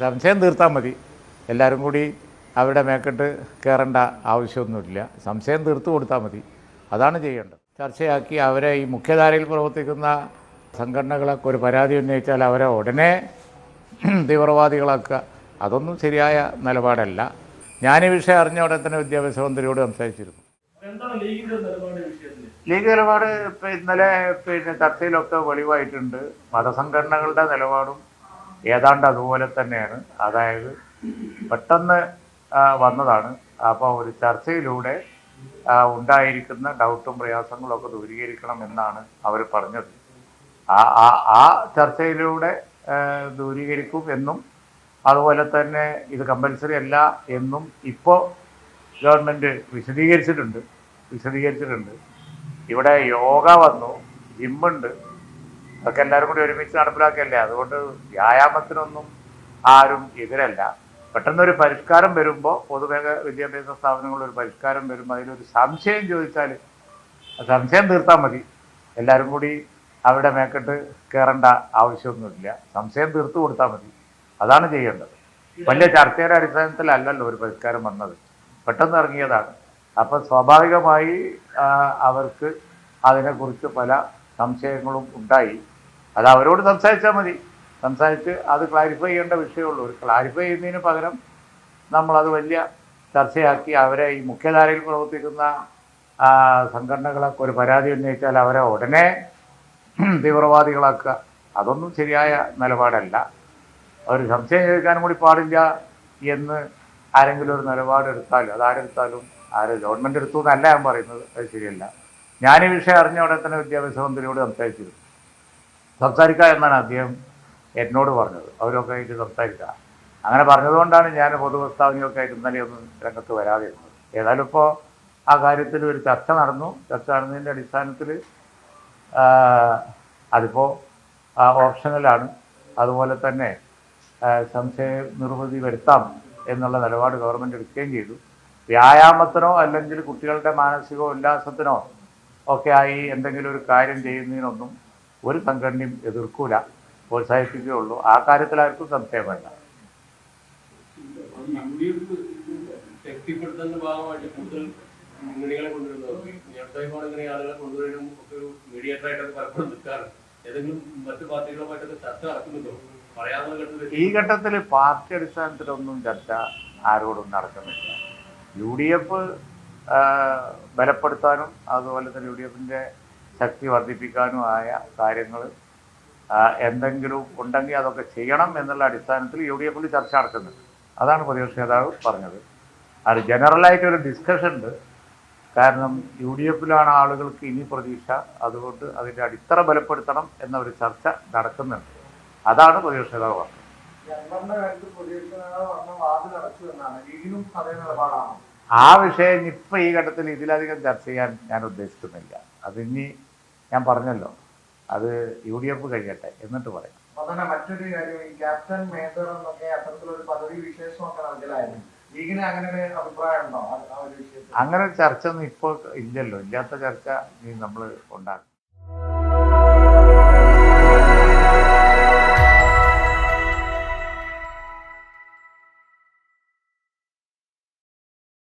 സംശയം തീർത്താൽ മതി. എല്ലാവരും കൂടി അവരുടെ മേക്കെട്ട് കയറേണ്ട ആവശ്യമൊന്നുമില്ല. സംശയം തീർത്തു കൊടുത്താൽ മതി. അതാണ് ചെയ്യേണ്ടത്. ചർച്ചയാക്കി അവരെ ഈ മുഖ്യധാരയിൽ പ്രവർത്തിക്കുന്ന സംഘടനകളൊക്കെ ഒരു പരാതി ഉന്നയിച്ചാൽ അവരെ ഉടനെ തീവ്രവാദികളാക്കുക. അതൊന്നും ശരിയായ നിലപാടല്ല. ഞാൻ ഈ വിഷയം അറിഞ്ഞ ഉടനെ തന്നെ വിദ്യാഭ്യാസ മന്ത്രിയോട് സംസാരിച്ചിരുന്നു. ലീഗ് നിലപാട് ഇപ്പം ഇന്നലെ പിന്നെ ചർച്ചയിലൊക്കെ വെളിവായിട്ടുണ്ട്. മതസംഘടനകളുടെ നിലപാടും ഏതാണ്ട് അതുപോലെ തന്നെയാണ്. അതായത് പെട്ടെന്ന് വന്നതാണ്. അപ്പോൾ ഒരു ചർച്ചയിലൂടെ ഉണ്ടായിരിക്കുന്ന ഡൗട്ടും പ്രയാസങ്ങളും ഒക്കെ ദൂരീകരിക്കണം എന്നാണ് അവർ പറഞ്ഞത്. ആ ആ ആ ചർച്ചയിലൂടെ ദൂരീകരിക്കും എന്നും അതുപോലെ തന്നെ ഇത് കമ്പൽസറി അല്ല എന്നും ഇപ്പോൾ ഗവൺമെന്റ് വിശദീകരിച്ചിട്ടുണ്ട്. വിശദീകരിച്ചിട്ടുണ്ട്. ഇവിടെ യോഗ വന്നു ജിമ്മുണ്ട് അതൊക്കെ എല്ലാവരും കൂടി ഒരുമിച്ച് നടപ്പിലാക്കിയല്ലേ? അതുകൊണ്ട് വ്യായാമത്തിനൊന്നും ആരും എതിരല്ല. പെട്ടെന്നൊരു പരിഷ്കാരം വരുമ്പോൾ പൊതുമേഖ വിദ്യാഭ്യാസ സ്ഥാപനങ്ങളിൽ ഒരു പരിഷ്കാരം വരുമ്പോൾ അതിലൊരു സംശയം ചോദിച്ചാൽ സംശയം തീർത്താൽ മതി. എല്ലാവരും കൂടി അവിടെ മേക്കെട്ട് കയറേണ്ട ആവശ്യമൊന്നുമില്ല. സംശയം തീർത്തു കൊടുത്താൽ മതി. അതാണ് ചെയ്യേണ്ടത്. വലിയ ചർച്ചയുടെ അടിസ്ഥാനത്തിലല്ലല്ലോ ഒരു പരിഷ്കാരം വന്നത്. പെട്ടെന്ന് ഇറങ്ങിയതാണ്. അപ്പം സ്വാഭാവികമായി അവർക്ക് അതിനെക്കുറിച്ച് പല സംശയങ്ങളും ഉണ്ടായി. അത് അവരോട് സംസാരിച്ചാൽ മതി. സംസാരിച്ച് അത് ക്ലാരിഫൈ ചെയ്യേണ്ട വിഷയമുള്ളൂ. ഒരു ക്ലാരിഫൈ ചെയ്യുന്നതിന് പകരം നമ്മളത് വലിയ ചർച്ചയാക്കി അവരെ ഈ മുഖ്യധാരയിൽ പ്രവർത്തിക്കുന്ന സംഘടനകളൊക്കെ ഒരു പരാതി ഉന്നയിച്ചാൽ അവരെ ഉടനെ തീവ്രവാദികളാക്കുക. അതൊന്നും ശരിയായ നിലപാടല്ല. അവർ സംശയം ചോദിക്കാനും കൂടി പാടില്ല എന്ന് ആരെങ്കിലും ഒരു നിലപാടെടുത്താലും അതാരെടുത്താലും ആര് ഗവൺമെന്റ് എടുത്തു എന്നല്ല ഞാൻ പറയുന്നത്. അത് ശരിയല്ല. ഞാൻ ഈ വിഷയം അറിഞ്ഞ ഉടനെ തന്നെ വിദ്യാഭ്യാസ മന്ത്രിയോട് സംസാരിച്ചിരുന്നു. സംസാരിക്കുക എന്നാണ് അദ്ദേഹം എന്നോട് പറഞ്ഞത്. അവരൊക്കെ ആയിട്ട് സംസാരിക്കുക. അങ്ങനെ പറഞ്ഞതുകൊണ്ടാണ് ഞാൻ പൊതുപ്രസ്താവനയൊക്കെ ആയിട്ട് ഇന്നലെ ഒന്നും രംഗത്ത് വരാതിരുന്നത്. ഏതായാലും ഇപ്പോൾ ആ കാര്യത്തിൽ ഒരു ചർച്ച നടന്നു. ചർച്ച നടന്നതിന്റെ അടിസ്ഥാനത്തിൽ അതിപ്പോൾ ഓപ്ഷണലാണ് അതുപോലെ തന്നെ സംശയ നിർവൃതി വരുത്താം എന്നുള്ള നിലപാട് ഗവൺമെന്റ് എടുക്കുകയും ചെയ്തു. വ്യായാമത്തിനോ അല്ലെങ്കിൽ കുട്ടികളുടെ മാനസിക ഉല്ലാസത്തിനോ ഒക്കെ ആയി എന്തെങ്കിലും ഒരു കാര്യം ചെയ്യുന്നതിനൊന്നും ഒരു സംഘടനയും എതിർക്കൂല പ്രോത്സാഹിപ്പിക്കുകയുള്ളൂ. ആ കാര്യത്തിൽ ആർക്കും സംശയം വേണ്ട ശക്തിപ്പെടുത്തുന്ന ഭാഗമായിട്ട് കൂടുതൽ മുന്നണികളെ കൊണ്ടുവരുന്നത് നേരത്തേക്കാണ് ഇങ്ങനെ ആളുകളെ കൊണ്ടുവരാനും ഒക്കെ ഒരു മീഡിയേറ്ററായിട്ടൊക്കെ പലപ്പോഴും നിൽക്കാറുണ്ട് ഏതെങ്കിലും മറ്റു പാർട്ടികളുമായിട്ടൊക്കെ ചർച്ച നടക്കുന്നുണ്ടോ? പറയാവുന്ന ഘട്ടത്തിൽ ഈ ഘട്ടത്തിൽ പാർട്ടി അടിസ്ഥാനത്തിലൊന്നും ചർച്ച ആരോടും നടക്കുന്നില്ല. യു ഡി എഫ് ബലപ്പെടുത്താനും അതുപോലെ തന്നെ യു ഡി എഫിന്റെ ശക്തി വർദ്ധിപ്പിക്കാനും ആയ കാര്യങ്ങൾ എന്തെങ്കിലും ഉണ്ടെങ്കിൽ അതൊക്കെ ചെയ്യണം എന്നുള്ള അടിസ്ഥാനത്തിൽ യു ഡി എഫിൽ ചർച്ച നടക്കുന്നുണ്ട്. അതാണ് പ്രതിപക്ഷ നേതാവ് പറഞ്ഞത്. അത് ജനറലായിട്ട് ഒരു ഡിസ്കഷൻ ഉണ്ട് കാരണം യു ഡി എഫിലാണ് ആളുകൾക്ക് ഇനി പ്രതീക്ഷ. അതുകൊണ്ട് അതിന്റെ അടിത്തറ ബലപ്പെടുത്തണം എന്ന ഒരു ചർച്ച നടക്കുന്നുണ്ട്. അതാണ് പ്രതിപക്ഷ നേതാവ് പറഞ്ഞത്. ആ വിഷയം ഇപ്പം ഈ ഘട്ടത്തിൽ ഇതിലധികം ചർച്ച ചെയ്യാൻ ഞാൻ ഉദ്ദേശിക്കുന്നില്ല. അതിനി ഞാൻ പറഞ്ഞല്ലോ. അത് യു ഡി എഫ് കഴിയട്ടെ എന്നിട്ട് പറയാം. മറ്റൊരു കാര്യം ഈ ക്യാപ്റ്റൻ മേജർ എന്നൊക്കെ അത്തരത്തിലൊരു പദവി വിശേഷമൊക്കെ നൽകലായിരുന്നു. ലീഗിന് അങ്ങനെ ഒരു അഭിപ്രായം ഉണ്ടോ ആ ഒരു വിഷയത്തിൽ? അങ്ങനെ ഒരു ചർച്ച ഒന്നും ഇപ്പോൾ ഇല്ലല്ലോ. ഇല്ലാത്ത ചർച്ച ഇനി നമ്മൾ ഉണ്ടാക്കും.